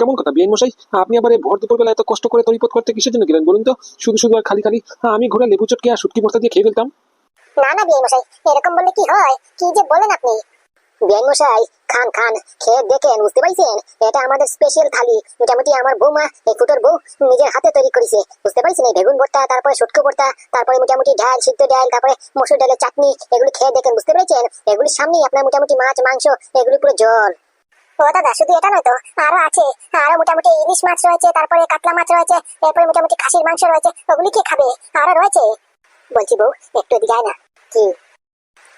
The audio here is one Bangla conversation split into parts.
কেমন কথা? বিআইন মশাই, আপনি আবার এই ভর দুপুরবেলা এত কষ্ট করে তরিপত করতে কিসের জন্য গেলেন বলুন তো? শুধু শুধু আর খালি খালি, আমি ঘুরে লেবু চটকে আর শুটকি বস্তা দিয়ে খেয়ে ফেলতাম। না না বিয়ে মশাই, এরকম বললে কি হয়? কি যে বলেন আপনি? বিয়ে মশাই, খান খান, খেয়ে দেখেন, বুঝতে পারছেন এটা আমাদের স্পেশাল থালি, মোটামুটি আমার বৌমা, এই ফুটোর বউ, নিজের হাতে তৈরি করেছে। বুঝতে পারছেন এই বেগুন ভর্তা, তারপরে শুটকো ভর্তা, তারপরে মোটামুটি ডাল, সিদ্ধ ডাল, তারপরে মসুর ডালের চাটনি, এগুলি খেয়ে দেখেন, বুঝতে পেরেছেন? এগুলির সামনেই আপনার মোটামুটি মাছ, মাংস, এগুলি পুরো জল। ও দাদা, শুধু এটা নয় তো, আরও আছে। আরও মোটামুটি ইলিশ মাছ রয়েছে, তারপরে কাতলা মাছ রয়েছে, এরপরে মোটামুটি খাসির মাংস রয়েছে, ওগুলি কি খাবে? আরও রয়েছে? বলছি বউ, একটু এদিকে না। কি?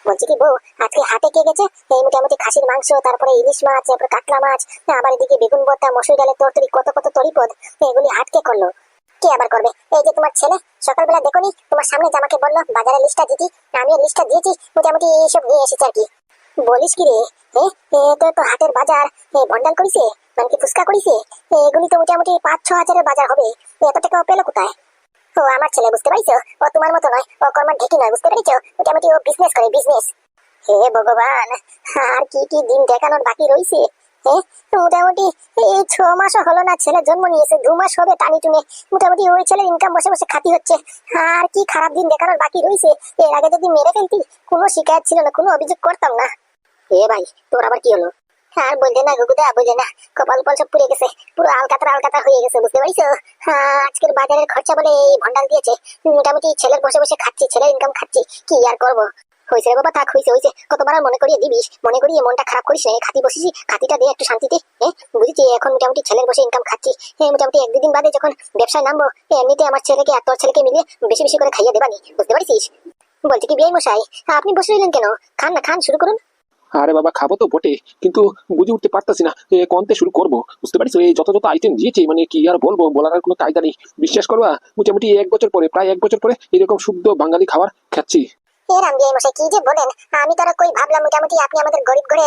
বলছি কি বউ, আজকে কে গেছে? এই মোটামুটি খাসির মাংস, তারপরে ইলিশ মাছ তারপরে কাতলা মাছ, আবার এদিকে বেগুন ভর্তা, মসুর ডালের তরকারি, কত কত তরিপদ, এগুলি হাট কে করল? কে আবার করবে? এই যে তোমার ছেলে, সকালবেলা দেখোনি, তোমার সামনে যে আমাকে বলল বাজারে লিস্টটা দিতি, আমিও লিস্টটা দিয়েছি, মোটামুটি এইসব নিয়ে এসেছে আর কি। বলিস কি রে? তো তো হাটের বাজার, এ ভন্ডাল করিছে? মানে কি ফুসকা করিছে? এগুলি তো মোটামুটি পাঁচ, ছ হাজারের বাজার হবে। এত টাকা পেল কোথায়? ও, আমার ছেলে, বুঝতে পারছ? ও তোমার মতো নয়, ও কর্মার ঢেকি নয়, বুঝতে পেরেছ? মোটামুটি ও বিজনেস করে বিজনেস হে ভগবান, আর কি কি দিন দেখানোর বাকি রইছে? মোটামুটি এই ছ মাসও হলো না ছেলে জন্ম নিয়েছে, দু মাস হবে টানি টুনে। মোটামুটি ওই ছেলের ইনকাম বসে বসে খাতি হচ্ছে। আর কি খারাপ দিন দেখানোর বাকি রয়েছে এর আগে যদি মেরে ফেলতি, কোনো শিকায়ত ছিল না, কোনো অভিযোগ করতাম না। এ ভাই তোর আবার কি হলো? আর বলছে না গুগুদা বুঝে না কপাল পল সব পুড়ে গেছে পুরো আলকাতরা আলকাতরা হয়ে গেছে বুঝতে পারছ হ্যাঁ, আজকের বাজারের খরচা বলে এই ভন্ডাল দিয়েছে। মোটামুটি ছেলের বসে বসে খাচ্ছি ছেলের ইনকাম খাচ্ছি কি আর করব? হয়েছে বাবা থাক হয়েছে হয়েছে কতবার মনে করিয়ে দিবিস মনে করিয়ে মনটা খারাপ করিস না খাতি বসেছি খাতিটা দিয়ে একটু শান্তিতে হ্যাঁ বুঝেছি এখন মোটামুটি ছেলের বসে ইনকাম খাচ্ছি। হ্যাঁ মোটামুটি এক দুদিন বাদে যখন ব্যবসায় নামবো এমনিতে আমার ছেলেকে আর তোর ছেলেকে মিলিয়ে বেশি বেশি করে খাইয়ে দেবানি বুঝতে পারছিস বলছি কি বিয়ে মশাই আপনি বসে রইলেন কেন? খান না খান শুরু করুন। আরে বাবা, খাব তো বটে, কিন্তু বুঝে উঠতে পারতাছি না কনতে শুরু করব। বুঝতে পারিস এই যত যত আইটেম দিয়েছে মানে কি আর বলব, বলার আর কোনো কায়দা নেই। বিশ্বাস করবা, মোটামুটি এক বছর পরে, প্রায় এক বছর পরে এরকম শুদ্ধ বাঙালি খাবার খাচ্ছি। আমি তো আর কই ভাবলাম আপনি আমাদের গরিব ঘরে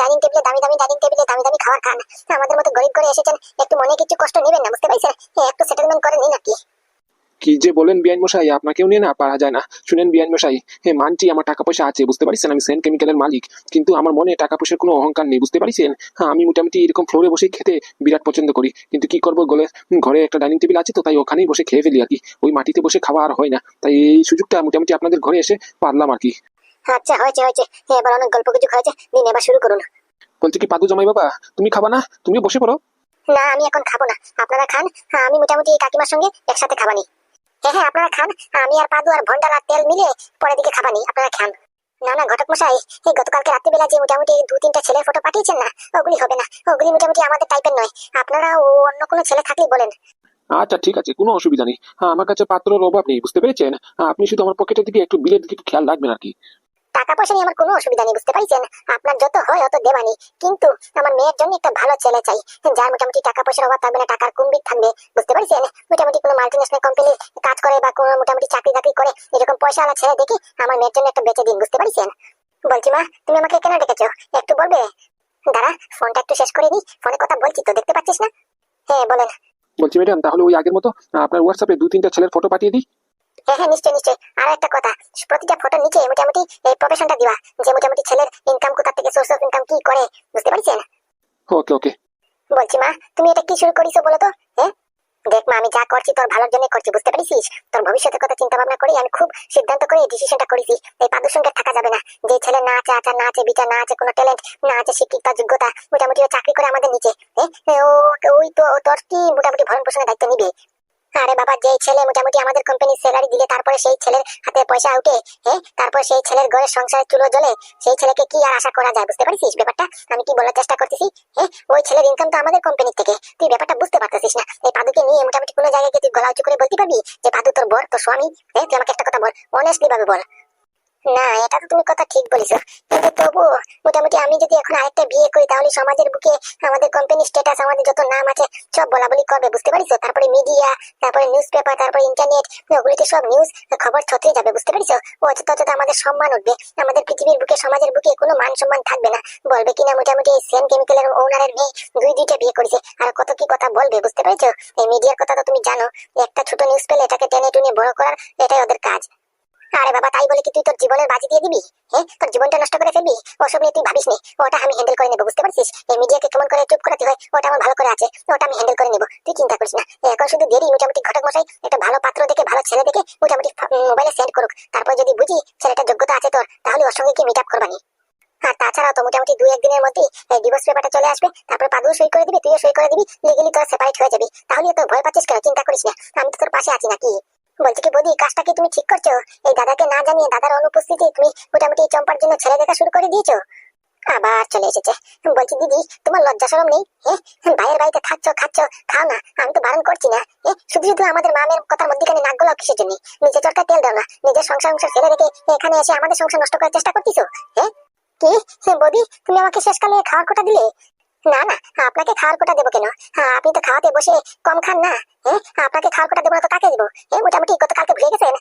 ডাইনিং দামি দামি দামি দামি খান। আমাদের মতো গরিব ঘরে এসেছেন, একটু মনে কিছু কষ্ট নেবেন না, বুঝতে পারছেন একটু সেটেলমেন্ট করে নিন নাকি? কি যে বলেন বিআইন মশাই আপনাকেও নিয়ে না পারা যায় না। শুনেন বিআইন মশাই হ্যাঁ মানছি আমার টাকা পয়সা আছে বুঝতে পারছেন? আমি সেন্ট কেমিক্যালের মালিক কিন্তু আমার মনে টাকা পয়সার কোনো অহংকার নেই বুঝতে পারছেন? হ্যাঁ আমি মোটামুটি এরকম ফ্লোরে বসে খেতে বিরাট পছন্দ করি কিন্তু কি করব গলে? ঘরে একটা ডাইনিং টেবিল আছে তো তাই ওখানেই বসে খেয়ে ফেলি আর কি ওই মাটিতে বসে খাওয়া আর হয় না। তাই এই সুযোগটা মোটামুটি আপনাদের ঘরে এসে পারলাম আর কি আচ্ছা হয়েছে হয়েছে। এবার অনেক গল্প কিছু হয়েছে দিন এবার শুরু করুন। বলছি কি পাদু জামাই বাবা তুমি খাবা না? তুমিও বসে পড়ো। না আমি এখন খাব না। আপনারা খান। হ্যাঁ, আমি মোটামুটি কাকিমার সঙ্গে একসাথে খাবানি। হ্যাঁ আপনারা খান। আমি আর পাদু আর ভন্ডার আর তেল মিলে পরের দিকে খাবানি আপনারা খান। না না ঘটক মশাই এই গতকালকে রাত্রিবেলা যে মোটামুটি দু তিনটা ছেলের ফটো পাঠিয়েছেন না ওগুলি হবে না। ওগুলি মোটামুটি আমাদের টাইপের নয়। আপনারা ও অন্য কোনো ছেলে থাকলেই বলেন। আচ্ছা ঠিক আছে কোনো অসুবিধা নেই। হ্যাঁ আমার কাছে পাত্রের অভাব নেই বুঝতে পেরেছেন? হ্যাঁ, আপনি শুধু আমার পকেটের দিকে একটু বিলের দিকে খেয়াল রাখবেন আর কি। টাকা পয়সা নিয়ে আমার কোনো অসুবিধা নেই, বুঝতে পারছেন? আপনার যত হয় অত দেবানি। কিন্তু আমার মেয়ের জন্য একটা ভালো ছেলে চাই। যার মোটামুটি টাকা পয়সার অভাব থাকবে না, টাকার কুম্বির থাকবে। বুঝতে পারছেন? মোটামুটি কোনো মাল্টিনেশনাল কোম্পানির কাজ করে বা কোনো মোটামুটি চাকরি বাকরি করে, এরকম পয়সাওয়ালা ছেলে দেখি আমার মেয়ের জন্য একটা বেঁচে দিন, বুঝতে পারছেন? বলছি, মা, তুমি আমাকে কেন ডেকেছো? একটু বলবে? দাঁড়া, ফোনটা একটু শেষ করে নি, ফোনে কথা বলছি, তো দেখতে পাচ্ছিস না? হ্যাঁ বলেন। বলছি, ম্যাডাম, তাহলে ওই আগের মতো, আপনার হোয়াটসঅ্যাপে দু তিনটা ছেলের ফটো পাঠিয়ে দিই? হ্যাঁ নিশ্চয়ই নিশ্চয়ই। আর একটা কথা প্রতিটা ফটোর নিচে মোটামুটি এই প্রফেশনটা দিবা যে মোটামুটি ছেলের ইনকাম কোথা থেকে সোর্স অফ ইনকাম কি করে বুঝতে পারছেন? ওকে ওকে বলছি মা তুমি এটা কি শুরু করিছো বলো তো? হ্যাঁ? দেখ মা আমি যা করছি তোর ভালোর জন্য করছি বুঝতে পারিস তোর ভবিষ্যতের কথা চিন্তা ভাবনা করি আমি খুব সিদ্ধান্ত করে এই ডিসিশনটা করেছি। এই পাদুর থাকা যাবে না। যে ছেলে না আছে আচার না আছে বিচার না আছে কোনো ট্যালেন্ট না আছে শিক্ষিত যোগ্যতা মোটামুটি চাকরি করে আমাদের নিচে। হ্যাঁ? ওই তো তোর কি মোটামুটি ভরণ পোষণের দায়িত্ব নিবে? আরে বাবা যে ছেলে মোটামুটি আমাদের কোম্পানির স্যালারি দিলে, তারপরে সেই ছেলের হাতে পয়সা উঠে হ্যাঁ তারপর সেই ছেলের ঘরে সংসারের চুলো জ্বলে, সেই ছেলেকে কি আর আশা করা যায়, বুঝতে পারছিস ব্যাপারটা? আমি কি বলার চেষ্টা করতেছি? হ্যাঁ ওই ছেলের ইনকাম তো আমাদের কোম্পানি থেকে। তুই ব্যাপারটা বুঝতে পারতেছিস না। এই পাদুকে নিয়ে মোটামুটি কোনো জায়গায় গিয়ে তুই গলা উঁচু করে বলতে পারবি? যে, পাদু তোর বর, তোর স্বামী হ্যাঁ তুই আমাকে একটা কথা বল অনেস্টলি ভাবে বল। না, এটা তো তুমি কথা ঠিক বলেছ। কিন্তু তবু মোটামুটি আমি যদি এখন আরেকটা বিয়ে করি, তাহলে সমাজের বুকে আমাদের কোম্পানি স্ট্যাটাস আমাদের যত নাম আছে, সব বলা বলি করবে, বুঝতে পারিস তারপরে মিডিয়া তারপরে নিউজ পেপার তারপরে ইন্টারনেট ওগুলিতে সব নিউজ খবর ছত্রে যাবে, বুঝতে পারিস ও অযথা অযথা আমাদের সম্মান উঠবে, আমাদের পৃথিবীর বুকে, সমাজের বুকে কোনো মান সম্মান থাকবে না। বলবে কিনা মোটামুটি এই সেম কেমিক্যালের ওনারের মেয়ে দুই দুইটা বিয়ে করেছে, আর কত কি কথা বলবে, বুঝতে পারছ? এই মিডিয়ার কথা তো তুমি জানো, একটা ছোট নিউজ পেলে এটাকে টেনে টুনে বড় করার, এটাই ওদের কাজ। আরে বাবা, তাই বলে কি তুই তোর জীবনের বাজি দিয়ে দিবি? হ্যাঁ তোর জীবনটা নষ্ট করে ফেলবি? ওসব নিয়ে তুই ভাবিস নি। ওটা আমি হ্যান্ডেল করে নেব, বুঝতে পারছিস? এই মিডিয়াকে কেমন করে চুপ করাতে হয়, ওটা আমার ভালো করে আছে, ওটা আমি হ্যান্ডেল করে নেব। তুই চিন্তা করিস না। এখন শুধু দেরি, মোটামুটি ঘটক মশাই, একটা ভালো পাত্র দেখে, ভালো ছেলে দেখে, মোটামুটি মোবাইলে সেন্ড করুক। তারপর যদি বুঝি ছেলেটার যোগ্যতা আছে তোর, তাহলে ওর সঙ্গে কি মিট আপ করবানি। আর তাছাড়াও তো মোটামুটি দুই একদিনের মধ্যেই এই ডিভোর্স পেপারটা চলে আসবে, তারপর পাদুও সই করে দিবি, তুইও সই করে দিবি লিগেলি তোর সেপারেট হয়ে যাবি। তাহলে তো ভয় পাচ্ছিস কেন? চিন্তা করিস না। আমি তো তোর পাশে আছি নাকি? বলছি কি বৌদি কাজটা কি তুমি ঠিক করছ? এই দাদাকে না জানিয়ে দাদার অনুপস্থিতি তুমি মোটামুটি চম্পার জন্য ছেলে দেখা শুরু করে দিয়েছ? আবার চলে এসেছে। বলছি দিদি তোমার লজ্জা সরম নেই? হ্যাঁ? ভাইয়ের বাড়িতে খাচ্ছ খাচ্ছ খাও না আমি তো বারণ করছি না। এ, শুধু শুধু আমাদের মামের কথার মধ্যেখানে নাক গলাও কিসের জন্য? নিজে চরকায় তেল দাও না নিজের সংসার সংসার ছেড়ে রেখে এখানে এসে আমাদের সংসার নষ্ট করার চেষ্টা করতেছো? হ্যাঁ? কি? হ্যাঁ, বৌদি তুমি আমাকে শেষকালে খাওয়ার কোটা দিলে? না না, আপনাকে খাওয়ার কোটা দেবো কেন? হ্যাঁ আপনি তো খাওয়াতে বসে কম খান না হ্যাঁ? আপনাকে খাওয়ার কোটা দেবো না তো কাকে দেবো? মোটামুটি গতকালকে ভুলে গেছেন?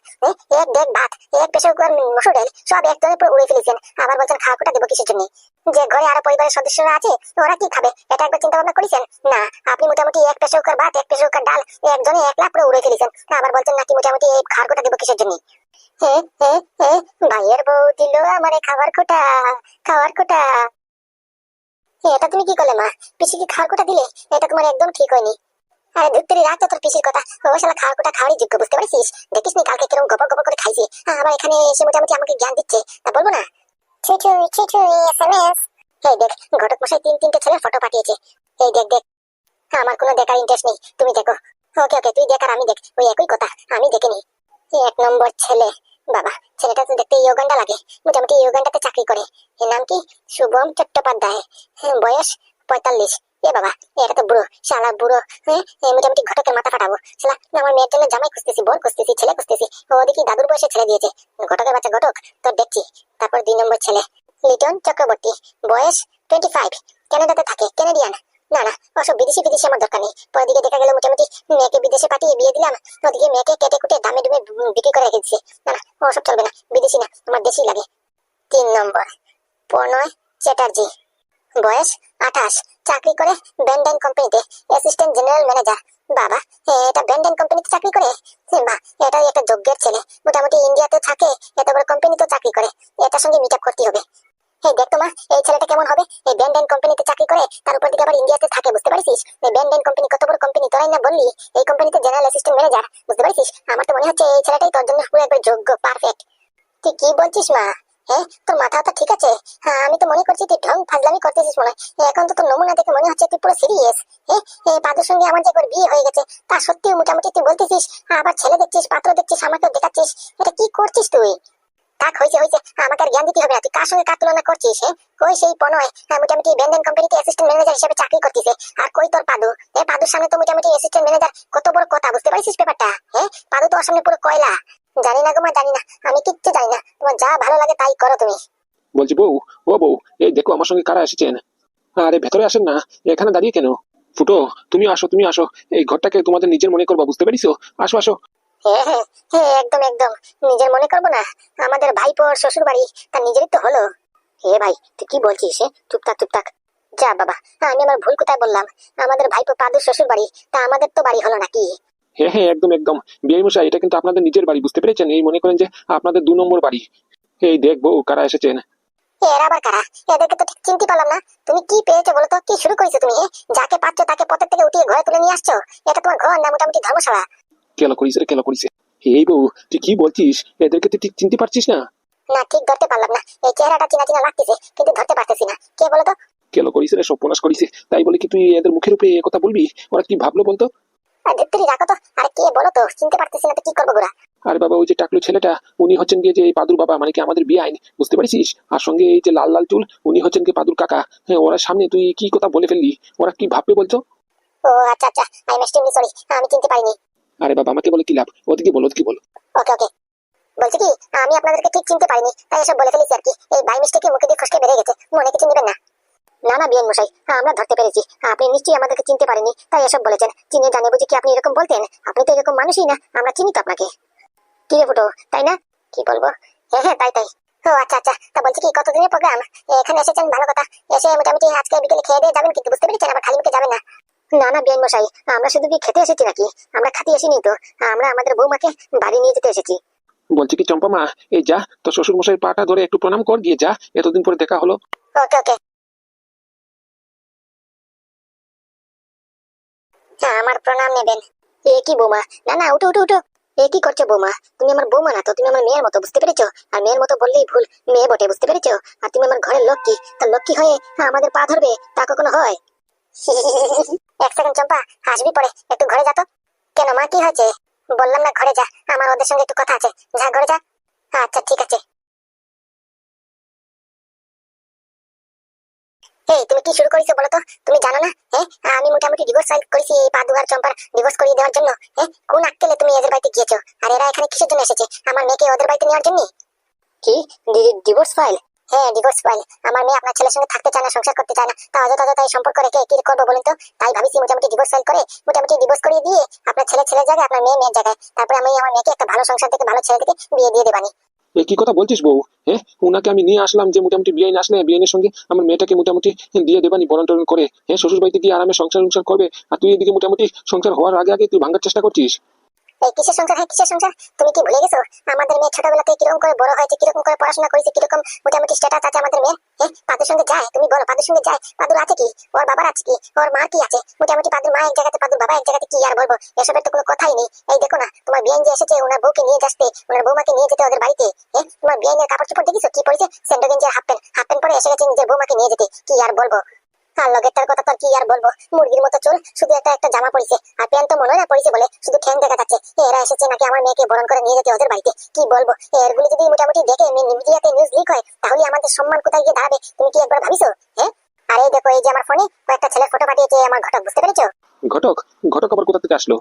এক দেখ ভাত, এক পেশা মসুর ডাল, সব একজনের পুরো উড়ে ফেলেছেন। আবার বলছেন খাওয়ার কোটা দেবো কিসের জন্য? যে ঘরে আরও পরিবারের সদস্যরা আছে, ওরা কি খাবে? এটা একবার চিন্তা ভাবনা করেছেন? না, আপনি মোটামুটি এক পেশা ভাত, এক পেশা ডাল একজনে এক লাখ পুরো উড়ে ফেলেছেন। আবার বলছেন নাকি মোটামুটি এই খাওয়ার কোটা দেবো কিসের জন্য? হ্যাঁ হ্যাঁ হ্যাঁ ভাইয়ের বউ দিল আমারে খাবার কোটা, খাওয়ার কোটা। এটা তুমি কি করলে, মা? পিসিকে খাওয়ার দিলে? এটা তোমার একদম ঠিক হয়নি। আরে ধুত্তরি রাখতো তোর পিসির কথা। ও শালা খাওয়ার খাওয়ারই যোগ্য, বুঝতে পারছিস? দেখিস নি কালকে কীরকম গপ গপ করে খাইছে। আবার এখানে এসে মোটামুটি আমাকে জ্ঞান দিচ্ছে। তা বলব না? এই দেখ, ঘটক মশাই তিন তিনটে ছেলের ফটো পাঠিয়েছে। এই দেখ দেখ। আমার কোনো দেখার ইন্টারেস্ট নেই। তুমি দেখো। ওকে ওকে, তুই দেখ আর আমি দেখ। ওই একই কথা। আমি দেখে নি এক নম্বর ছেলে। বাবা ছেলেটা তো দেখতে ইউগান্ডা লাগে। মোটামুটি ইউগান্ডাতে চাকরি করে। এর নাম কি? শুভম চট্টোপাধ্যায়। হ্যাঁ, বয়স পঁয়তাল্লিশ। এ বাবা এটা তো বুড়ো শালা বুড়ো হ্যাঁ মোটামুটি ঘটকের মাথা ফাটাবো। শালা আমার মেয়ের জন্য জামাই খুঁজতেছি বোন খুঁজতেছি ছেলে খুঁজতেছি। ও দেখি দাদুর বয়সে ছেলে দিয়েছে। ঘটকের বাচ্চা ঘটক তোর দেখছি। তারপর দুই নম্বর ছেলে লিটন চক্রবর্তী বয়স টোয়েন্টি ফাইভ ক্যানাডাতে থাকে ক্যানাডিয়ান। না না ওসব বিদেশি বিদেশি আমার দরকার নেই। পরের দিকে দেখা গেল মোটামুটি মেয়েকে বিদেশে পাঠিয়ে বিয়ে দিলাম ওদিকে মেয়েকে কেটে কুটে দামে ডুমে বিক্রি করে রেখে দিচ্ছে না না ওসব চলবে না বিদেশি না আমার দেশি লাগে। তিন নম্বর প্রণয় চ্যাটার্জি। বয়স আঠাশ চাকরি করে ব্যান্ডাইন কোম্পানিতে অ্যাসিস্ট্যান্ট জেনারেল ম্যানেজার বাবা এটা ব্যান্ডাইন কোম্পানিতে চাকরি করে? এ, বাহ এটাই একটা যোগ্যের ছেলে। মোটামুটি ইন্ডিয়াতে থাকে এত বড় কোম্পানিতে চাকরি করে। এটার সঙ্গে মিট করতে হবে। এই দেখ তোমা এই ছেলেটা কেমন হবে? এই ব্যান্ডাইন কোম্পানিতে চাকরি করে তার উপর দিকে আবার ইন্ডিয়াতে থাকে, বুঝতে পারছিস? এই ব্যান্ডাইন কোম্পানি কত বড় কোম্পানি তোরাই না বললি? এই কোম্পানিতে জেনারেল অ্যাসিস্ট্যান্ট ম্যানেজার বুঝতে পারছিস? আমার তো মনে হচ্ছে এই ছেলেটাই তোর জন্য পুরো একবার যোগ্য পারফেক্ট তুই কি বলছিস, মা? হ্যাঁ তোর মাথা তো ঠিক আছে? হ্যাঁ আমি তো মনে করছি তুই ঢং ফাজলামি করতেছিস মনে এখন তো তোর নমুনা দেখে মনে হচ্ছে তুই পুরো সিরিয়াস হ্যাঁ এই পাদুর সঙ্গে আমার যে একবার বিয়ে হয়ে গেছে, তা সত্যিও মোটামুটি তুই বলতেছিস, আবার ছেলে দেখছিস, পাত্র দেখছিস, আমাকেও দেখাচ্ছিস। এটা কি করছিস তুই? থাক হয়েছে হয়েছে আমাকে আর জ্ঞান দিতে হবে না। তুই কার সঙ্গে তুলনা করছিস হ্যাঁ কই সেই পনয় হ্যাঁ, মোটামুটি কোম্পানিতে অ্যাসিস্ট্যান্ট ম্যানেজার হিসেবে চাকরি করতেছে। আর কই তোর পাদু? এই পাদুর সামনে তো মোটামুটি অ্যাসিস্ট্যান্ট ম্যানেজার কত বড় কথা বুঝতে পারছিস হ্যাঁ পাদু তো সামনে পুরো কয়লা? জানি না গো মা জানি না। আমি কিচ্ছু জানি না। তোমার যা ভালো লাগে তাই করো তুমি। বলছি বউ ও বউ এই দেখো আমার সঙ্গে কারা এসেছেন। আরে ভেতরে আসেন না। এখানে দাঁড়িয়ে কেন? ফুটো তুমি আসো তুমি আসো। এই ঘরটাকে তোমাদের নিজের মনে করবা বুঝতে পেরেছ আসো আসো। হ্যাঁ হ্যাঁ হ্যাঁ একদম একদম। নিজের মনে করব না আমাদের ভাইপোর শ্বশুর বাড়ি তার নিজেরই তো হলো। হে ভাই তুই কি বলছিস হে চুপ থাক যা বাবা আমি আমার ভুল কোথায় বললাম। আমাদের ভাইপো পাদুর শ্বশুর বাড়ি তা আমাদের তো বাড়ি হলো নাকি? হ্যাঁ হ্যাঁ একদম একদম। বিআই মশাই এটা কিন্তু আপনাদের নিজের বাড়ি বুঝতে পেরেছেন? এই মনে করেন যে আপনাদের দু নম্বর বাড়ি। এই দেখব কারা এসেছেন? এরা আবার কারা? এদেরকে তো ঠিক চিনতে পারলাম না। তুমি কি পেয়েছ বলো তো? কি শুরু করেছ তুমি যাকে পাচ্ছ তাকে পথের থেকে উঠিয়ে ঘরে তুলে নিয়ে আসছো? এটা তোমার ঘর না মোটামুটি ধর্মশালা? কেন করিস রে কেন করিস এই বউ তুই কি বলছিস এদেরকে তুই ঠিক চিনতে পারছিস না? না ঠিক ধরতে পারলাম না। এই চেহারাটা চিনা চিনা লাগতেছে কিন্তু ধরতে পারতেছি না। কে বলো তো কেন করিস রে সর্বনাশ করিস তাই বলে কি তুই এদের মুখের উপরে এ কথা বলবি? ওরা কি ভাবলো বলতো? আর ধুত্তুরি রাখো তো। আরে কে বলো তো চিনতে পারতেছি না তো কি করব গোরা আরে বাবা ওই যে টাকলু ছেলেটা উনি হচ্ছেন গিয়ে যে এই পাদুর বাবা মানে কি আমাদের বিয়ে আইন বুঝতে পারছিস? আর সঙ্গে এই যে লাল লাল চুল উনি হচ্ছেন কি পাদুর কাকা। হ্যাঁ ওরা সামনে তুই কি কথা বলে ফেললি? ওরা কি ভাববে বলছো ও আচ্ছা আচ্ছা আই এম এক্সট্রিমলি সরি আমি চিনতে পারিনি। আরে বাবা, আমাকে বলে কি লাভ? ওদিকে বলো ওদিকে বলো। ওকে ওকে। বলছি কি, আমি আপনাদেরকে ঠিক চিনতে পারিনি, তাই এসব বলে ফেলেছি আর কি। এই বাই মিস্টেকে মুখে দিয়ে খসকে বেড়ে গেছে, মনে কিছু নেবেন না। না না বিয়েন মশাই, আমরা ধরতে পেরেছি। আপনি নিশ্চয়ই আমাদেরকে চিনতে পারেনি তাই এসব বলেছেন। চিনে জানে বুঝি কি আপনি এরকম বলতেন? আপনি তো এরকম মানুষই না, আমরা চিনি তো আপনাকে। কি রে ফুটো, তাই না? কি বলব? হ্যাঁ হ্যাঁ তাই তাই। ও আচ্ছা আচ্ছা তা বলছি কি, কতদিনের প্রোগ্রাম এখানে এসেছেন, ভালো কথা। এসে মোটামুটি আজকে বিকেলে খেয়ে দিয়ে যাবেন কিন্তু বুঝতে পেরেছেন, আবার খালি মুখে যাবেন না। না না বিয়ান মশাই আমরা শুধু কি খেতে এসেছি নাকি? আমরা খাতে এসিনি তো। আমরা আমাদের বৌমাকে বাড়ি নিয়ে যেতে এসেছি। বলছি কি চম্পা মা এই যা তো শ্বশুর মশাই পাটা ধরে একটু প্রণাম কর গিয়ে যা এতদিন পরে দেখা হলো। ওকে ওকে। হ্যাঁ আমার প্রণাম নেবেন। এ কি বৌমা? না না উঠো উঠো উঠো। এ কি করছ বৌমা? তুমি আমার বৌমা না তো তুমি আমার মেয়ের মতো বুঝতে পেরেছ? আর মেয়ের মতো বললেই ভুল মেয়ে বটে বুঝতে পেরেছ? আর তুমি আমার ঘরের লক্ষ্মী তা লক্ষ্মী হয়ে আমাদের পা ধরবে তা কখনো হয়? এক সেকেন্ড চম্পা, আসবি পরে। একটু ঘরে যা তো। কেন মা, কি হয়েছে? বললাম না ঘরে যা। আমার ওদের সঙ্গে একটু কথা আছে। যা, ঘরে যা। আচ্ছা ঠিক আছে। এই তুমি কি শুরু করেছ বলো তো? তুমি জানো না? হ্যাঁ আমি মোটামুটি ডিভোর্স ফাইল করেছি এই পাদু আর চম্পার ডিভোর্স করিয়ে দেওয়ার জন্য। হ্যাঁ কোন আক্কেলে তুমি এদের বাড়িতে গিয়েছো? আর এরা এখানে কিসের জন্য এসেছে? আমার মেয়েকে ওদের বাড়িতে নেওয়ার জন্য? কি? ডিভোর্স ফাইল হ্যাঁ ডিভোর্স ফাইল আমার মেয়ে আপনার ছেলের সঙ্গে থাকতে চায় না, সংসার করতে চায় না। তা অযথা অযথা এই সম্পর্ক রেখে কি করব বলুন তো? তাই ভাবিছি মোটামুটি ডিভোর্স ফাইল করে, মোটামুটি ডিভোর্স করিয়ে দিয়ে আপনার ছেলে ছেলের জায়গায়, আপনার মেয়ে মেয়ের জায়গায়। তারপরে আমি আমার মেয়েকে একটা ভালো সংসার থেকে, ভালো ছেলে থেকে বিয়ে দিয়ে দেবানি। কি কথা বলছিস বউ? হ্যাঁ উনাকে আমি নিয়ে আসলাম যে মোটামুটি বিয়ে আসলে বিয়ের সঙ্গে আমার মেয়েটাকে মোটামুটি দিয়ে দেবানি বরণ টরণ করে। হ্যাঁ শ্বশুর বাড়িতে গিয়ে আরামে সংসার সংসার করবে। আর তুই এদিকে মোটামুটি সংসার হওয়ার আগে আগে তুই ভাঙার চেষ্টা করছিস? এই কিসের সংসার? হ্যাঁ কিসের সংসার? তুমি কি ভুলে গেছো? আমাদের মেয়ে ছোটবেলা থেকে কীরকম করে বড় হয়েছে, কীরকম করে পড়াশোনা করেছে, কীরকম মোটামুটি স্ট্যাটাস আছে আমাদের মেয়ের? হ্যাঁ পাদুর সঙ্গে যায়, তুমি বলো, পাদুর সঙ্গে যায়। পাদুর আছে কি? ওর বাবার আছে কি? ওর মা কি আছে? মোটামুটি পাদুর মা এক জায়গাতে, পাদুর বাবা এক জায়গাতে, কি আর বলব? এসবের তো কোনো কথাই নেই। এই দেখো না, তোমার বিয়ান যে এসেছে, ওনার বউকে নিয়ে যাচ্ছে, ওনার বৌমাকে নিয়ে যেতে ওদের বাড়িতে। হ্যাঁ তোমার বিয়ানের কাপড় চোপড় দেখিছো কি পড়েছে স্যান্ডো গেঞ্জি হাফ প্যান্ট। হাফ প্যান্ট পরে এসে গেছে নিজের বৌমাকে নিয়ে যেতে। কি আর বলব? আর লগেরটার কথা তো কি আর বলব? মুরগির মতো চুল, শুধু একটা একটা জামা পরিছে। আর প্যান্ট তো মনে না পরিছে বলে, শুধু ঠ্যাং দেখা যাচ্ছে। এরা এসেছে নাকি আমার মেয়েকে বরণ করে নিয়ে যেতে ওদের বাড়িতে? কি বলব? এরগুলি যদি মোটামুটি দেখে মিডিয়াতে নিউজ লিক হয়, তাহলে আমাদের সম্মান কোথায় গিয়ে দাঁড়াবে? তুমি কি একবার ভাবিছো? হ্যাঁ? আরে দেখো, এই যে আমার ফোনে কয়েকটা ছেলের ফটো পাঠিয়েছে আমার ঘটক, বুঝতে পেরেছ? ঘটক? ঘটক আবার কোথা থেকে আসলো?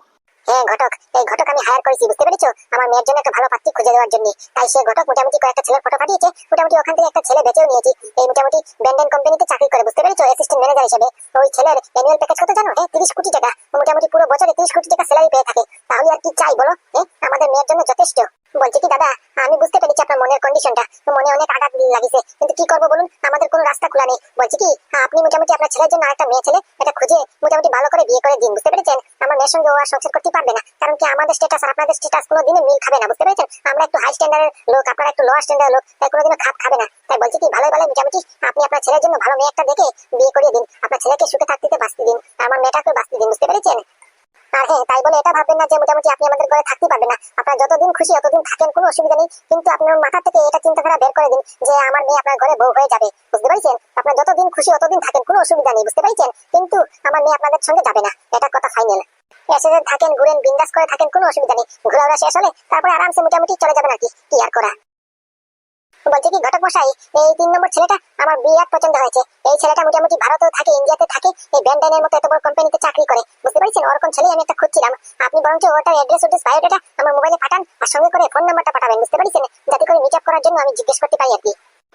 হ্যাঁ ঘটক। এই ঘটক আমি হায়ার করেছি, বুঝতে পেরেছ? আমার মেয়ের জন্য একটা ভালো পাত্রী খুঁজে দেওয়ার জন্য। তাই সে ঘটক মোটামুটি কয়েকটা ছেলের ফটো পাঠিয়েছে, মোটামুটি ওখান থেকে একটা ছেলে বেঁচেও নিয়েছি। এই মোটামুটি ব্যান্ডেন কোম্পানিতে চাকরি করে, বুঝতে পেরেছ? অ্যাসিস্ট্যান্ট ম্যানেজার হিসেবে। ওই ছেলের অ্যানুয়াল প্যাকেজ কত জানো? হ্যাঁ তিরিশ কোটি টাকা। মোটামুটি পুরো বছরে তিরিশ কোটি টাকা স্যালারি পেয়ে থাকে। তাহলে আর কি চাই বলো? হ্যাঁ আমাদের মেয়ের জন্য যথেষ্ট। বলছি কি, দাদা? আমি বুঝতে পেরেছি আপনার মনের কন্ডিশনটা মনে অনেক আঘাত লাগিছে। কিন্তু কি করব বলুন? আমাদের কোনো রাস্তা খোলা নেই। বলছি কি, আপনি মোটামুটি আপনার ছেলের জন্য আরেকটা মেয়ে ছেলে, এটা খুঁজে মোটামুটি ভালো করে বিয়ে করে দিন, বুঝতে পেরেছেন? আমার মেয়ের সঙ্গে ও আর সংসার করতে পারবে না। কারণ কি আমাদের স্ট্যাটাস আর আপনাদের স্ট্যাটাস কোনো দিনে মিল খাবে না, বুঝতে পেরেছেন? আমরা একটু হাই স্ট্যান্ডার্ডের লোক, আপনারা একটু লোয়ার স্ট্যান্ডার্ডের লোক, তাই কোনোদিনও খাপ খাবে না। তাই বলছি কি ভালো ভালো মোটামুটি আপনি আপনার ছেলের জন্য ভালো মেয়ে একটা দেখে বিয়ে করিয়ে দিন। আপনার ছেলেকে সুখে থাকতে বাঁচতে দিন। আমার মেয়েটাকে বাঁচতে দিন, বুঝতে পেরেছেন? আর হ্যাঁ তাই বলে এটা ভাববেন না যে মোটামুটি আপনি আমাদের ঘরে থাকতে পারবেন না। আপনার যতদিন খুশি থাকেন, কোনো অসুবিধা নেই। কিন্তু আপনার মাথা থেকে এটা চিন্তাধারা বের করে দিন যে আমার মেয়ে আপনার ঘরে বউ হয়ে যাবে। বুঝতে পারছেন? আপনার যতদিন খুশি থাকেন, কোনো অসুবিধা নেই, বুঝতে পারছেন? কিন্তু আমার মেয়ে আপনাদের সঙ্গে যাবে না। এটা কথা ফাইনাল এসে থাকেন, ঘুরেন, বিন্দাস করে থাকেন, কোনো অসুবিধা নেই। ঘোরাঘোরা শেষ হলে তারপরে আরামসে মোটামুটি চলে যাবে নাকি কি আর করা? বলছি কি, ঘটক মশাই, এই তিন নম্বর ছেলেটা আমার বিরাট পছন্দ হয়েছে। এই ছেলেটা মোটামুটি ভারতেও থাকে, ইন্ডিয়াতে থাকে, এই ব্যান্ডাইনের মতো এত বড় কোম্পানিতে চাকরি করে। বুঝতে পারছেন? ওরকম ছেলে আমি একটা খুঁজছিলাম। আপনি বরঞ্চ ওটার অ্যাড্রেস অ্যাড্রেস বায়োডাটা আমার মোবাইলে পাঠান আর সঙ্গে করে ফোন নাম্বারটা পাঠাবেন, বুঝতে পারছেন? যাতে করে মিট করার জন্য আমি জিজ্ঞেস করতে পারি আর কি।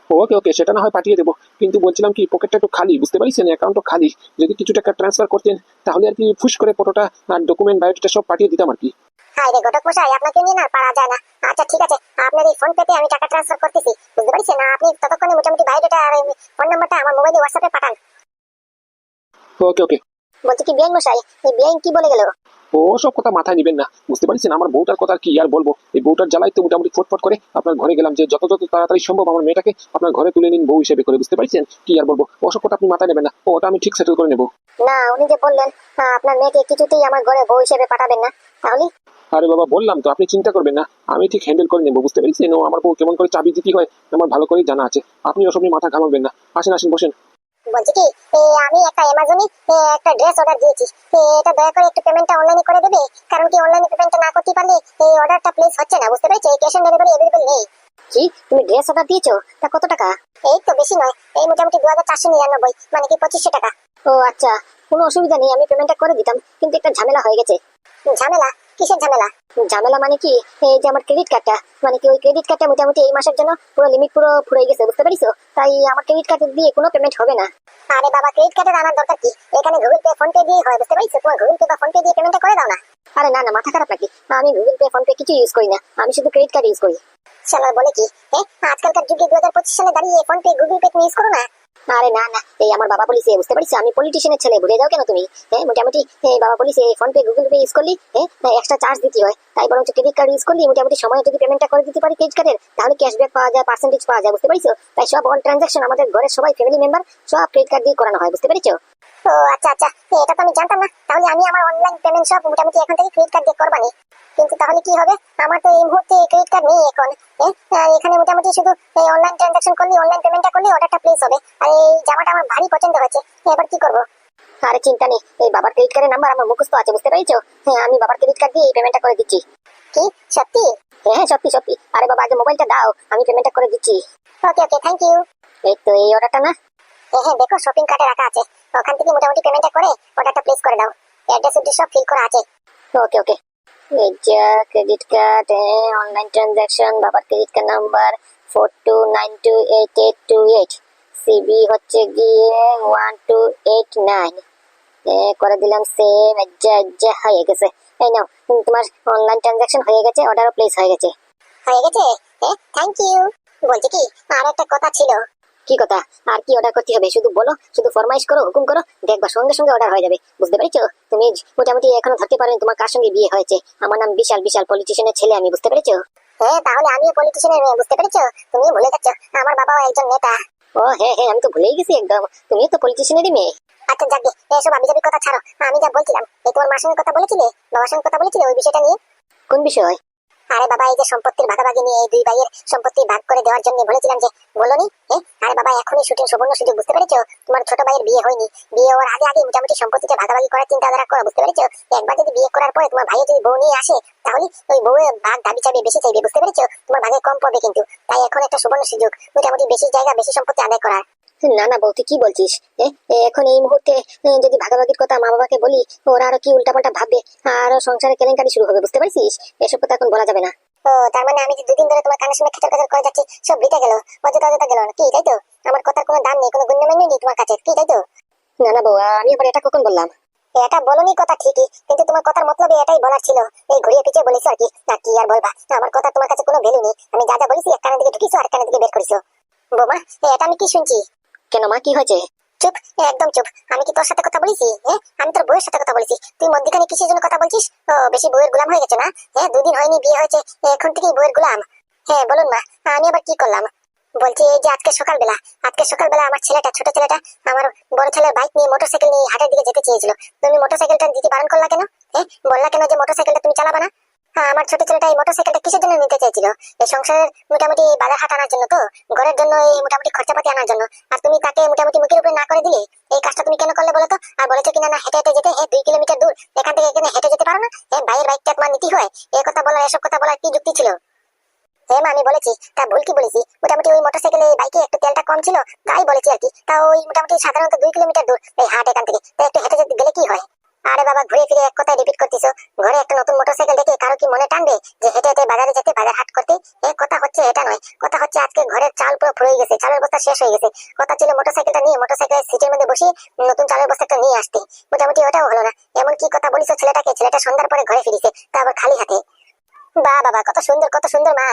ওকে ওকে সেটা না হয় পাঠিয়ে দেবো। কিন্তু বলছিলাম কি পকেটটা একটু খালি বুঝতে পারছেন? অ্যাকাউন্টও খালি। যদি কিছু টাকা ট্রান্সফার করতেন তাহলে আর কি ফুস করে ফটোটা আর ডকুমেন্ট বায়োডাটা সব পাঠিয়ে দিতাম আর কি। হাই রে ঘটক মশাই আপনাকে নিয়ে না পারা যায় না। আচ্ছা ঠিক আছে আপনার এই ফোন পেতে আমি টাকা ট্রান্সফার করতেছি বুঝতে পারছেন? আপনি ততক্ষণে মোটামুটি বায়োডাটা আর ফোন নাম্বারটা আমার মোবাইলে হোয়াটসঅ্যাপে পাঠান। ওকে ওকে। বলছি কি বিয়ান মশাই এই বিয়ান কি বলে গেল? ও সব কথা মাথায় নিবেন না। বুঝতে পারছেন? আমার বউটার কথা কি আর বলব? এই বউটার জ্বালাই তো মোটামুটি ফটফট করে আপনার ঘরে গেলাম যে যত যত তাড়াতাড়ি সম্ভব আমার মেয়েটাকে আপনার ঘরে তুলে নিন বউ হিসেবে করে। বুঝতে পারছেন? কি আর বলব? ওসব কথা আপনি মাথায় নেবেন না। ওটা আমি ঠিক সেটেল করে নেব। না উনি যে বললেন আপনার মেয়েকে কিছুতেই আমার ঘরে বউ হিসেবে পাঠাবেন না। তাহলে? আরে বাবা বললাম তো আপনি চিন্তা করবেন না। আমি ঠিক হ্যান্ডেল করে নেব। বুঝতে পেরেছেন? ও আমার বউ কেমন করে চাবি দিতে হয় আমার ভালো করে জানা আছে। আপনি ওসব নিয়ে মাথা ঘামাবেন না। আসেন আসেন বসেন। বলছি কি আমি একটা অ্যামাজনে একটা ড্রেস অর্ডার দিয়েছি। এটা দয়া করে একটু পেমেন্টটা অনলাইনে করে দেবে কারণ কি অনলাইনে পেমেন্টটা না করতে পারলে এই অর্ডারটা প্লেস হচ্ছে না বুঝতে পেরেছি? ক্যাশ অন ডেলিভারি নেই। কি? তুমি ড্রেস অর্ডার দিয়েছ? তা কত টাকা? এই তো বেশি নয় এই মোটামুটি দু হাজার চারশো নিরানব্বই মানে কি পঁচিশশো টাকা। ও আচ্ছা কোনো অসুবিধা নেই আমি পেমেন্টটা করে দিতাম কিন্তু একটা ঝামেলা হয়ে গেছে। ঝামেলা? কিসের ঝামেলা? ঝামেলা মানে কি? এই যে আমার ক্রেডিট কার্ডটা মানে কি ওই ক্রেডিট কার্ডটা মোটামুটি এই মাসের জন্য পুরো লিমিট পুরো ফুরিয়ে গেছে বুঝতে পারিস তাই আমার ক্রেডিট কার্ড দিয়ে কোনো পেমেন্ট হবে না। আরে বাবা ক্রেডিট কার্ডের আনার দরকার কি? এখানে গুগল পে ফোন পে দিয়ে হয় বুঝতে পারিস তোমার গুগল পে বা ফোন পে দিয়ে পেমেন্টটা করে দাও না। আরে না না মাথা খারাপ নাকি? আমি গুগল পে ফোন পে কিছু ইউজ করি না। আমি শুধু ক্রেডিট কার্ড ইউজ করি। শালা বলে কি? হ্যাঁ আজকালকার যুগে দু হাজার পঁচিশ সালে দাঁড়িয়ে ফোন পে গুগল পে তুমি ইউজ করো না? আরে না না, এই আমার বাবা পুলিশে বুঝতে পারছি? আমি পলিটিশিয়ানের ছেলে বুঝে যাও কেন তুমি? হ্যাঁ মোটামুটি বাবা পুলিশে PhonePe Google Pay use করলি হ্যাঁ এক্সট্রা চার্জ দিতে হয়। তাই বরঞ্চ ক্রেডিট কার্ড ইউজ করলি, মোটামুটি সময় যদি পেমেন্টটা করে দিতে পারি ক্রেডিট কার্ডের তাহলে ক্যাশব্যাক পাওয়া যায় পার্সেন্টেজ পাওয়া যায়, বুঝতে পারছ? তাই সব অল ট্রানজাকশন আমাদের ঘরের সবাই ফ্যামিলি মেম্বার সব ক্রেডিট কার্ড দিয়ে করানো হয়, বুঝতে পেরেছ? ও আচ্ছা আচ্ছা। এটা তো আমি জানতাম না। তাহলে আমি আমার অনলাইন পেমেন্ট সব মোটামুটি এখন থেকে ক্রেডিট কার্ড দিয়ে করবানি। কিন্তু তাহলে কি হবে? আমার তো এই মুহূর্তে ক্রেডিট কার্ড নেই এখন। এখানে মোটামুটি শুধু এই অনলাইন ট্রানজাকশন করলে অনলাইন পেমেন্টটা করলে অর্ডারটা প্লেস হবে। আর এই জামাটা আমার ভারী পছন্দ হয়েছে। এবার কি করব? আরে চিন্তা নেই। এই বাবার ক্রেডিট কার্ডের নাম্বার আমার মুখস্থ আছে বুঝতে পেরেছ? হ্যাঁ আমি বাবার ক্রেডিট কার্ড দিয়ে এই পেমেন্টটা করে দিচ্ছি। কি? সত্যি? হ্যাঁ সত্যি সত্যি। আরে বাবা আগে মোবাইলটা দাও। আমি পেমেন্টটা করে দিচ্ছি। ওকে ওকে থ্যাংক ইউ এই তো এই অর্ডারটা না? হ্যাঁ হ্যাঁ দেখো শপিং কার্টে রাখা আছে। ওখান থেকে মোটামুটি পেমেন্টটা করে অর্ডারটা প্লেস করে দাও। অ্যাড্রেস অ্যাড্রেস সব ফিল করা আছে। ওকে ওকে যা ক্রেডিট কার্ড অনলাইন ট্রানজাকশন বাবার credit card number four two nine two eight eight two eight CB হচ্ছে গিয়ে ওয়ান টু এইট নাইন করে দিলাম সেভ যা যা হয়ে গেছে। এই নাও তোমার অনলাইন ট্রানজাকশন হয়ে গেছে অর্ডারও প্লেস হয়ে গেছে। হয়ে গেছে? থ্যাংক ইউ বলছি কি আর একটা কথা ছিল। কি কথা? আর কি অর্ডার করতে হবে? শুধু বলো শুধু ফরমাইশ করো হুকুম করো দেখবা সঙ্গে সঙ্গে অর্ডার হয়ে যাবে। বুঝতে পেরেছ? তুমি মোটামুটি এখনও ধরতে পারো তোমার কার সঙ্গে বিয়ে হয়েছে? আমার নাম বিশাল বিশাল পলিটিশিয়ানের ছেলে আমি বুঝতে পেরেছ? হ্যাঁ তাহলে আমিও পলিটিশিয়ানের মেয়ে বুঝতে পেরেছ? তুমি ভুলে যাচ্ছ আমার বাবাও একজন নেতা। ও হ্যাঁ হ্যাঁ আমি তো ভুলেই গেছি একদম। তুমিও তো পলিটিশিয়ানেরই মেয়ে। আচ্ছা যাকে এসব আবিজাবি কথা ছাড়ো। আমি যা বলছিলাম এই তোমার মার সঙ্গে কথা বলেছিলে? বাবার সঙ্গে কথা বলেছিলে ওই বিষয়টা নিয়ে? কোন বিষয়? আরে বাবা, এই যে সম্পত্তির ভাগাভাগি নিয়ে এই দুই ভাইয়ের সম্পত্তি ভাগ করে দেওয়ার জন্য বলেছিলাম যে, বলনি? এ? আরে বাবা, এখনই শুটিং সুবর্ণ সুযোগ, বুঝতে পেরেছ? তোমার ছোট ভাইয়ের বিয়ে হয়নি। বিয়ে হওয়ার আগে আগে মোটামুটি সম্পত্তিটা ভাগাভাগি করার চিন্তাধারা করো, বুঝতে পেরেছ? একবার যদি বিয়ে করার পরে তোমার ভাইয়ের যদি বউ নিয়ে আসে, তাহলে ওই বউয়ের ভাগ দাবি চাবি বেশি চাইবে, বুঝতে পেরেছ? তোমার ভাগে কম পড়বে কিন্তু। তাই এখন একটা সুবর্ণ সুযোগ, মোটামুটি বেশি জায়গা, বেশি সম্পত্তি আদায় করার। না না বউ তুই কি বলছিস? এখন এই মুহূর্তে যদি ভাগাভাগির কথা মা বাবাকে বলি ওরা আরও কি উল্টাপাল্টা ভাববে? আরও সংসারে কেলেঙ্কারি শুরু হবে বুঝতে পারছিস? এসব কথা এখন বলা যাবে না। ও তার মানে আমি যে দুদিন ধরে তোমার কানের সঙ্গে খেচর খেচর করে যাচ্ছি সব বিটে গেল। অযথা অযথা গেল কি তাই তো? আমার কথার কোনো দাম নেই কোনো গুণ্যমান্য নেই তোমার কাছে কি তাই তো? না না বউ আমি আবার এটা কখন বললাম? এটা বলনি কথা ঠিকই কিন্তু তোমার কথার মতলব এটাই বলার ছিল। এই ঘুরিয়ে পিছিয়ে বলেছ আর কি। না কি আর বলবা? আমার কথা তোমার কাছে কোনো ভ্যালু নেই। আমি যা যা বলেছি এক কানের দিকে ঢুকিছো আর কানের দিকে বের করেছ। বোমা এটা আমি কি শুনছি? কেন মা, কি হয়েছে? চুপ, একদম চুপ। আমি কি তোর সাথে কথা বলেছি? হ্যাঁ আমি তোর বউয়ের সাথে কথা বলেছি। তুই মধ্যখানে কিসের জন্য কথা বলছিস? ও, বেশি বউয়ের গোলাম হয়ে গেছে না? হ্যাঁ দুদিন হয়নি বিয়ে হয়েছে, এখন থেকেই বউয়ের গোলাম। হ্যাঁ বলুন মা, আমি আবার কি করলাম? বলছি, এই যে আজকে সকালবেলা আজকে সকালবেলা আমার ছেলেটা, ছোট ছেলেটা, আমার বড় ছেলের বাইক নিয়ে মোটরসাইকেল নিয়ে হাটের দিকে যেতে চেয়েছিল। তুমি মোটরসাইকেলটা দিতে বারণ করলা কেন? হ্যাঁ বললা কেন যে মোটরসাইকেলটা তুমি চালাবা না? আমার ছোট ছেলেটা এই মোটরসাইকেলটা কিসের জন্য নিতে চাইছিল? এই সংসারের মোটামুটি বাজার হাট আনার জন্য তো, ঘরের জন্য এই মোটামুটি খরচাপাতি আনার জন্য। আর তুমি তাকে মোটামুটি মুখের উপরে না করে দিলে, এই কাজটা তুমি কেন করলে বলো তো? আর বলেছ কিনা না, হেঁটে হেঁটে যেতে হ্যাঁ দুই কিলোমিটার দূর, এখান থেকে এখানে হেঁটে যেতে পারো না? হ্যাঁ ভাইয়ের বাইকটা তোমার নিতে হয়? এই কথা বলার, এসব কথা বলার কি যুক্তি ছিল? হ্যাঁ আমি বলেছি, তা ভুল কি বলেছি? মোটামুটি ওই মোটরসাইকেলে বাইকে একটু তেলটা কম ছিল, তাই বলেছি আর কি। তা ওই মোটামুটি সাধারণত দুই কিলোমিটার দূর, এই হাট এখান থেকে। তা একটু হেঁটে যেতে গেলে কি হয়? আরে বাবা ঘুরে ফিরে এক কথা রিপিট করতেছো। ঘরে একটা নতুন মোটরসাইকেল দেখে কারও কি মনে টানবে যে হেঁটে হেঁটে বাজারে যেতে, বাজার হাট করতে? এই কথা হচ্ছে, এটা নয়। কথা হচ্ছে আজকে ঘরের চাল পুরো ফুরিয়ে গেছে, চালের বস্তা শেষ হয়ে গেছে। কথা ছিল মোটরসাইকেলটা নিয়ে মোটরসাইকেলের সিটের মধ্যে বসে নতুন চালের বস্তাটা নিয়ে আসতে। মোটামুটি ওটাও হলো না। এমন কি কথা বলিস ছেলেটাকে? ছেলেটা সন্ধ্যার পরে ঘরে ফিরিছে, তা আবার খালি হাতে। বা বাবা কত সুন্দর কত সুন্দর, মা।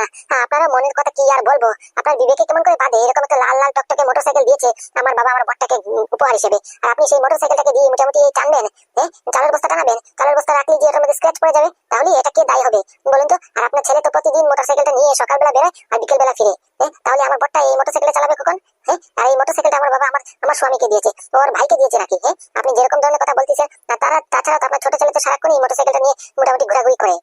আপনারা মনের কথা কি আর বলব? আপনার বিবেকে কেমন করে বাদে এরকম একটা লাল লাল টকটকে মোটরসাইকেল দিয়েছে আমার বাবা, আমার বরটাকে উপহার হিসেবে। আর আপনি সেই মোটরসাইকেলটাকে দিয়ে মোটামুটি টানবেন হ্যাঁ? চালের বস্তা টানাবেন, চালের বস্তা রাখলে যে এটার মধ্যে স্ক্র্যাচ পড়ে যাবে, তাহলে এটা কে দায়ী হবে? বলুন তো, আর আপনার ছেলে তো প্রতিদিন মোটরসাইকেলটা নিয়ে সকালবেলা বেরোয় আর বিকেলবেলা ফিরে হ্যাঁ? তাহলে আমার বরটা এই মোটরসাইকেলটা চালাবে কখন হ্যাঁ? আর এই মোটরসাইকেলটা আমার বাবা, আমার আমার স্বামীকে দিয়েছে, ওর ভাইকে দিয়েছে নাকি হ্যাঁ? আপনি যেরকম ধরনের কথা বলতেছেন তারা, তাছাড়া আপনার ছোট ছেলে তো সারাক্ষণ এই মোটরসাইকেলটা নিয়ে মোটামুটি ঘোরাঘুরি করে।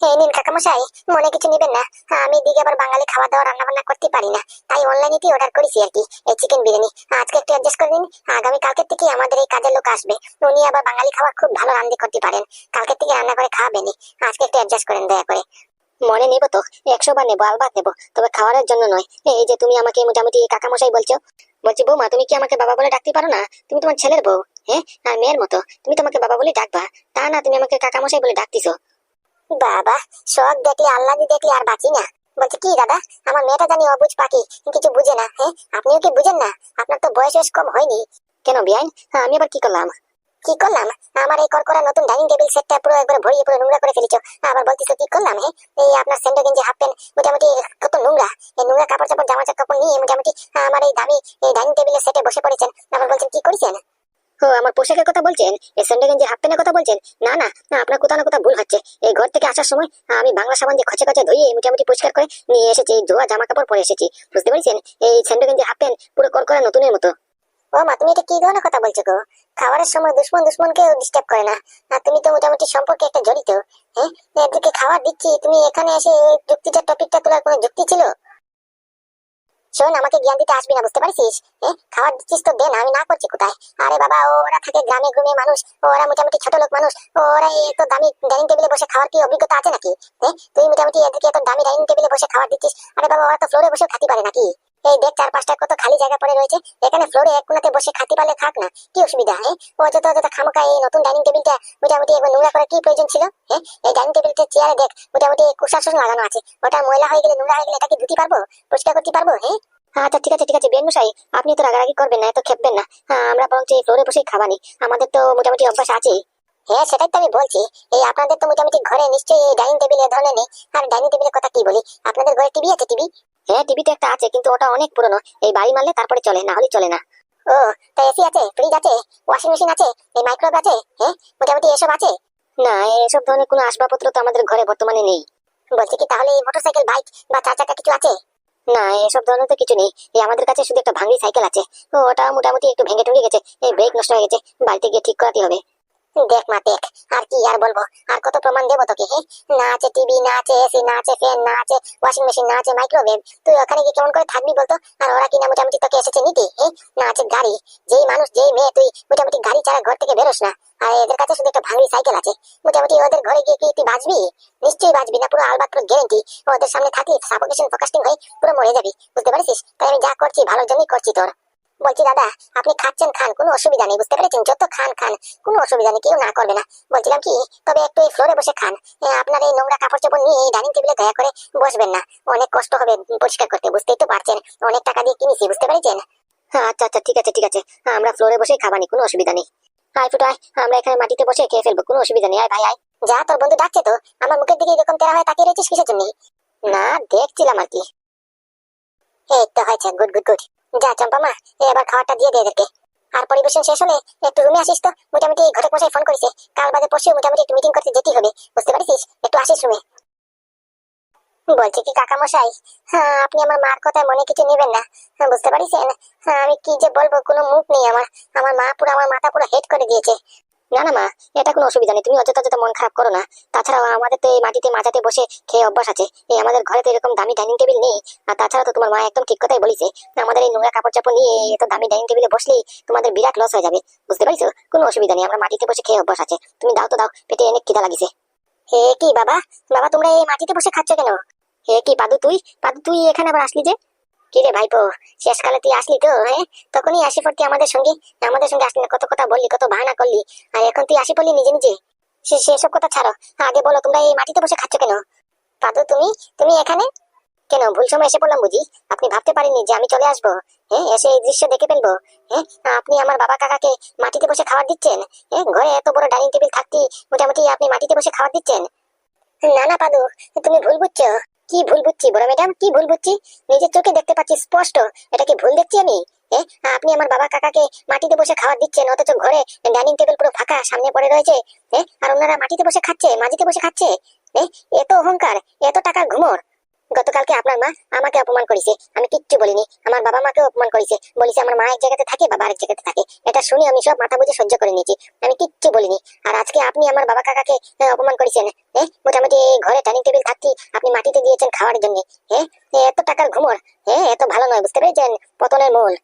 এই নিন কাকামশাই, মনে কিছু নিবেন না। আমি দিকে আবার বাঙালি খাওয়া দাওয়া রান্না বান্না করতে পারি না। তাই অনলাইনেতেই অর্ডার করেছি আর কি, এই চিকেন বিরিয়ানি। আজকে একটু অ্যাডজাস্ট করে দিন আগামী কালকের থেকে আমাদের এই কাজের লোক আসবে। উনি আবার বাঙালি খাবার খুব ভালো রান্না করতে পারেন। কালকের থেকে রান্না করে খাওয়াবেনি আজকে একটু অ্যাডজাস্ট করেন দয়া করে। মনে নেব তো, একশো বার নেব, আলবাত নেব। তবে খাওয়ার জন্য নয়। এই যে তুমি আমাকে মোটামুটি কাকামশাই বলছো, বলছি, বৌমা, তুমি কি আমাকে বাবা বলে ডাকতে পারো না? তুমি তোমার ছেলের বউ হ্যাঁ? আর মেয়ের মতো। তুমি তোমাকে বাবা বলে ডাকবা। তা না, তুমি আমাকে কাকামশাই বলে ডাকতিছো। বাবা শখ দেখলে আল্লাহ দেখলে আর বাঁচি না। বলছে, কি দাদা? আমার মেয়েটা জানি অবুঝ পাখি, কিছু বুঝে না হ্যাঁ? আপনিও কি বুঝেন না? আপনার তো বয়স বয়স কম হয়নি। কেন বিয়াইন হ্যাঁ আমি আবার কি করলাম? কি করলাম? আমার এই করকরা নতুন ডাইনিং টেবিল সেটটা পুরো একবার ভরিয়ে পুরো নোংরা করে ফেলেছো। আবার বলতেছো, কি করলাম হ্যাঁ? এই আপনার স্যান্ডো গেঞ্জি হাফ প্যান্ট, মোটামুটি কত নোংরা। এই নোংরা কাপড় চাপড় জামা কাপড় নিয়ে মোটামুটি আমার এই দামি, এই ডাইনিং টেবিলের সেটে বসে পড়েছেন। আবার বলছেন, কি করেছেন? ও আমার পোশাকের কথা বলছেন? এই হাফ প্যান্টের কথা বলছেন? না না না, আপনার কোথাও না কোথাও ভুল হচ্ছে। এই ঘর থেকে আসার সময় আমি বাংলা সাবান দিয়ে খচে খচে ধুয়ে মোটামুটি পরিষ্কার করে নিয়ে এসেছি, এই ধোয়া জামা কাপড় পরে এসেছি। বুঝতে পারছেন? এই স্যান্ডো হাফ প্যান্ট পুরো করকরা নতুনের মতো। ও মা, তুমি এটা কি ধরনের কথা বলছো গো? খাবারের সময় দুশ্মন দুশ্মনকে ডিস্টার্ব করে না। আর তুমি তো মোটামুটি সম্পর্কে একটা জড়িত হ্যাঁ? এদেরকে খাবার দিচ্ছি, তুমি এখানে এসে এই যুক্তিটা টপিকটা তোলার কোনো যুক্তি ছিল? শোন, আমাকে জ্ঞান দিতে আসবি না, বুঝতে পারছিস? খাবার দিচ্ছিস তো দেন আমি না করছি কোথায়? আরে বাবা, ওরা থাকে গ্রামে গ্রামে মানুষ, ওরা মোটামুটি ছোট লোক মানুষ, ওরা এত দামি ডাইনিং টেবিলে বসে খাওয়ার কি অভিজ্ঞতা আছে নাকি? তুই মোটামুটি এদেরকে এত দামি ডাইনিং টেবিলে বসে খাবার দিচ্ছিস? আরে বাবা, ওরা তো ফ্লোরে বসে খাতে পারে নাকি? এই দেখ চার পাঁচটা কত খালি জায়গা পড়ে রয়েছে। এখানে ফ্লোরে এক কোনাতে বসে খাতে পারলে থাক না। কি অসুবিধা হ্যাঁ? যত যত খামোকা এই নতুন ডাইনিং টেবিলটা মোটামুটি একবার নোংরা করার কি প্রয়োজন ছিল হ্যাঁ? এই ডাইনিং টেবিলটা চেয়ারে দেখ মোটামুটি কুশাসন লাগানো আছে। ওটা ময়লা হয়ে গেলে নোংরা হয়ে গেলে এটা কি ধুতে পারব? পরিষ্কার করতে পারব হ্যাঁ? আচ্ছা ঠিক আছে ঠিক আছে বেন মশাই আপনি তো রাগারাগি করবেন না এত খেপবেন না। হ্যাঁ, আমরা বরঞ্চ এই ফ্লোরে বসেই খাবানি। আমাদের তো মোটামুটি অভ্যাস আছে। হ্যাঁ সেটাই তো আমি বলছি। এই আপনাদের তো মোটামুটি ঘরে নিশ্চয়ই ডাইনিং টেবিল এ ধরনের নেই। আর ডাইনিং টেবিলের কথা কি বলি? আপনাদের ঘরে টিভি আছে টিভি হ্যাঁ টিভি তো একটা আছে, কিন্তু ওটা অনেক পুরনো। এই বাড়ি মারলে তারপরে চলে, না হলে চলে না। ও, তা এসি আছে? ফ্রিজ আছে? ওয়াশিং মেশিন আছে? এই মাইক্রোওয়েভ আছে? হ্যাঁ মোটামুটি এসব আছে? না, এসব ধরনের কোনো আসবাবপত্র তো আমাদের ঘরে বর্তমানে নেই। বলছি কি, তাহলে এই মোটরসাইকেল বাইক বা চার চাকা কিছু আছে? না, এসব ধরনের তো কিছু নেই। এই আমাদের কাছে শুধু একটা ভাঙড়ি সাইকেল আছে। ওটা মোটামুটি একটু ভেঙে টুঙে গেছে। এই ব্রেক নষ্ট হয়ে গেছে। বাড়িতে গিয়ে ঠিক করাতে হবে। দেখ মা, দেখ। আর কি আর বলব? আর কত প্রমাণ দেবো তোকে হ্যাঁ? না আছে টিভি না আছে এসি না আছে ফ্যান না আছে ওয়াশিং মেশিন না আছে মাইক্রোওয়েভ তুই ওখানে গিয়ে কেমন করে থাকবি বলতো? আর ওরা কি না মোটামুটি তোকে এসেছে নিতে হ্যাঁ? না আছে গাড়ি। যেই মানুষ, যেই মেয়ে, তুই মোটামুটি গাড়ি ছাড়া ঘর থেকে বেরোস না। আর এদের কাছে শুধু একটা ভাঙড়ি সাইকেল আছে। মোটামুটি ওদের ঘরে গিয়ে কি তুই বাঁচবি? নিশ্চয়ই বাঁচবি না, পুরো আলবাত পুরো গ্যারেন্টি ওদের সামনে থাকলে সাফোকেশন ফোকাস্টিং হয়ে পুরো মরে যাবি। বুঝতে পারছিস? তাই আমি যা করছি, ভালোর জন্যই করছি তোর। বলছি, দাদা, আপনি খাচ্ছেন খান, কোনো অসুবিধা নেই, বুঝতে পেরেছেন? যত খান খান, কোনো অসুবিধা নেই, কেউ না করবে না। বলছিলাম কি, তবে একটু এই ফ্লোরে বসে খান। আপনার এই নোংরা কাপড় চোপড় নিয়ে এই ডাইনিং টেবিলে দয়া করে বসবেন না। অনেক কষ্ট হবে পরিষ্কার করতে, বুঝতেই তো পারছেন? অনেক টাকা দিয়ে কিনেছি, বুঝতে পেরেছেন? হ্যাঁ আচ্ছা আচ্ছা ঠিক আছে ঠিক আছে। আমরা ফ্লোরে বসেই খাবানি, কোনো অসুবিধা নেই। আয় ফুটো, আয়। আমরা এখানে মাটিতে বসে খেয়ে ফেলব, কোনো অসুবিধা নেই। আয় ভাই, আয়। যা তোর বন্ধু ডাকছে তো, আমার মুখের দিকে এরকম তেরা হয়ে তাকিয়ে রয়েছিস কিসের জন্য? না, দেখছিলাম আর কি। এই তো হয়েছে, গুড গুড গুড। যা চম্পা মা এবার খাওয়াটা দিয়ে দে এদেরকে। আর পরিবেশন শেষ হলে একটু রুমে আসিস তো? মোটামুটি ঘটক মশাই ফোন করেছে কাল বাদে পরশু মোটামুটি একটু মিটিং করতে যেতেই হবে। বুঝতে পারছিস? একটু আসিস রুমে। বলছি কি কাকা মশাই হ্যাঁ আপনি আমার মার কথায় মনে কিছু নেবেন না। হ্যাঁ, বুঝতে পারছেন? হ্যাঁ আমি কি যে বলব কোনো মুখ নেই আমার। আমার মা পুরো আমার মাথা পুরো হেড করে দিয়েছে। না না, মা, এটা কোনো অসুবিধা নেই। তুমি অযথা অযথা মন খারাপ করো না। তাছাড়াও আমাদের তো এই মাটিতে মাচাতে বসে খেয়ে অভ্যাস আছে। এই আমাদের ঘরে তো এরকম দামি ডাইনিং টেবিল নেই। আর তাছাড়া তো তোমার মা একদম ঠিক কথাই বলিছে। আমাদের এই নোংরা কাপড় চাপড় নিয়ে এত দামি ডাইনিং টেবিলে বসলেই তোমাদের বিরাট লস হয়ে যাবে। বুঝতে পারছ কোনো অসুবিধা নেই, আমরা মাটিতে বসে খেয়ে অভ্যাস আছে। তুমি দাও তো, দাও। পেটে অনেক খিদা লাগিছে। হে কি বাবা? বাবা, তোমরা এই মাটিতে বসে খাচ্ছ কেন? হে কি, পাদু তুই? পাদু, তুই এখানে আবার আসলি যে? কি রে ভাইপো, শেষকালে তুই আসলি তো হ্যাঁ? তখনই আসি পড়তি আমাদের সঙ্গে। আমাদের সঙ্গে আসলি কত কথা বললি, কত বাহানা করলি, আর এখন তুই আসি পড়লি নিজে নিজে? সেসব কথা ছাড়ো। আগে বলো, তোমরা এই মাটিতে বসে খাচ্ছ কেন? পাদু, তুমি তুমি এখানে? কেন, ভুল সময় এসে পড়লাম বুঝি? আপনি ভাবতে পারেননি যে আমি চলে আসব হ্যাঁ? এসে এই দৃশ্য দেখে ফেলব হ্যাঁ? আপনি আমার বাবা কাকাকে মাটিতে বসে খাবার দিচ্ছেন হ্যাঁ? ঘরে এত বড় ডাইনিং টেবিল থাকতে মোটামুটি আপনি মাটিতে বসে খাবার দিচ্ছেন? না না, পাদু, তুমি ভুল বুঝছ। কি ভুল বুঝছি বড় ম্যাডাম? কি ভুল বুঝছি? নিজের চোখে দেখতে পাচ্ছি, স্পষ্ট। এটা কি ভুল দেখছি আমি? আপনি আমার বাবা কাকাকে মাটিতে বসে খাবার দিচ্ছেন, অথচ ঘরে ডাইনিং টেবিল পুরো ফাঁকা, সামনে পড়ে রয়েছে। আর ওনারা মাটিতে বসে খাচ্ছে মাটিতে বসে খাচ্ছে। এত অহংকার, এত টাকা ঘুমোর। গতকালকে আপনার মা আমাকে অপমান করেছে। আমি কিচ্ছু বলিনি। আমার বাবা মাকে অপমান করেছে। বলেছে আমার মা এক জায়গাতে থাকে বাবা আরেক জায়গাতে থাকে। এটা শুনে আমি সব মাথা বুঝে সহ্য করে নিয়েছি। আমি কিচ্ছু বলিনি। আর আজকে আপনি আমার বাবা কাকাকে অপমান করেছেন হ্যাঁ মোটামুটি ঘরে ডাইনিং টেবিল থাকছি আপনি মাটিতে দিয়েছেন খাওয়ার জন্য হ্যাঁ এত টাকার ঘুমর হ্যাঁ এত ভালো নয়, বুঝতে পেরেছেন? পতনের মূল।